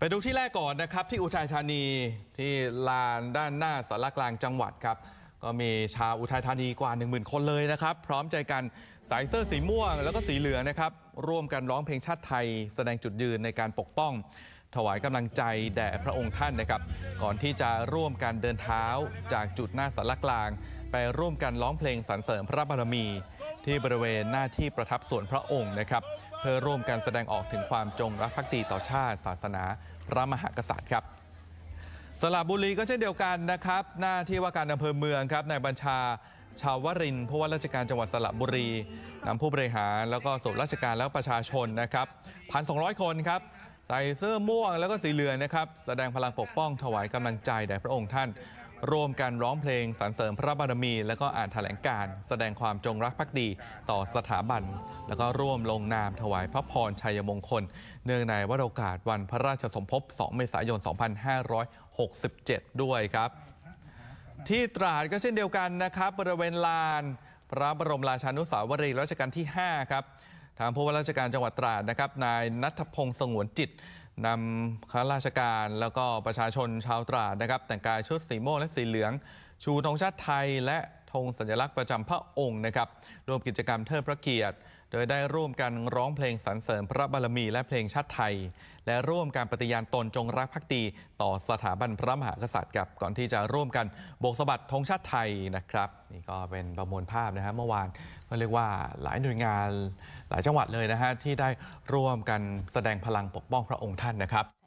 ไปดูที่แรกก่อนนะครับ ที่อุทัยธานีที่ลานด้านหน้าสารกลางจังหวัดครับ ก็มีชาวอุทัยธานีกว่า 1 0,000 คนเลยนะครับ พร้อมใจกันใส่เสื้อสีม่วง แล้วก็สีเหลืองนะครับ ร่วมกันร้องเพลงชาติไทย แสดงจุดยืนในการปกป้อง ถวายกำลังใจแด่พระองค์ท่านนะครับ ก่อนที่จะร่วมกันเดินเท้าจากจุดหน้าสารกลาง ไปร่วมกันร้องเพลงสรรเสริญพระบารมี ที่บริเวณหน้าที่ประทับส่วนพระองค์นะครับ เพื่อร่วมกันแสดงออกถึงความจงรักภักดีต่อชาติ ศาสนา พระมหากษัตริย์ครับสระบุรีก็เช่นเดียวกันนะครับ หน้าที่ว่าการอำเภอเมืองครับนายบัญชาชาววรินผู้ว่าราชการจังหวัดสระบุรีนำผู้บริหารแล้วก็ส่วนราชการแล้วประชาชนนะครับพันสองคนครับใส่เสื้อม่วงแล้วก็สีเหลืองนะครับ แสดงพลังปกป้องถวายกำลังใจแด่พระองค์ท่าน ร่วมกันร้องเพลงสรรเสริญพระบารมี แล้วก็อ่านแถลงการ แสดงความจงรักภักดีต่อสถาบัน แล้วก็ร่วมลงนามถวายพระพรชัยมงคล เนื่องในวโรกาสวันพระราชสมภพ 2 เมษายน 2567 ด้วยครับ ที่ตราดก็เช่นเดียวกันนะครับบริเวณลาน พระบรมราชานุสาวรีย์รัชกาลที่ 5 ครับทางผู้ว่าราชการจังหวัดตราดนะครับนายนัทพงศ์สงวนจิต นำข้าราชการแล้วก็ประชาชนชาวตราดนะครับ แต่งกายชุดสีม่วงและสีเหลือง ชูธงชาติไทยและ ธงสัญลักษณ์ประจำพระองค์นะครับรวมกิจกรรมเทิดพระเกียรติ โดยได้ร่วมกันร้องเพลงสรรเสริญพระบารมีและเพลงชาติไทย และร่วมการปฏิญาณตนจงรักภักดีต่อสถาบันพระมหากษัตริย์กับก่อนที่จะร่วมกันโบกสะบัดธงชาติไทยนะครับนี่ก็เป็นประมวลภาพนะฮะเมื่อวานก็เรียกว่าหลายหน่วยงานหลายจังหวัดเลยนะฮะที่ได้ร่วมกันแสดงพลังปกป้องพระองค์ท่านนะครับ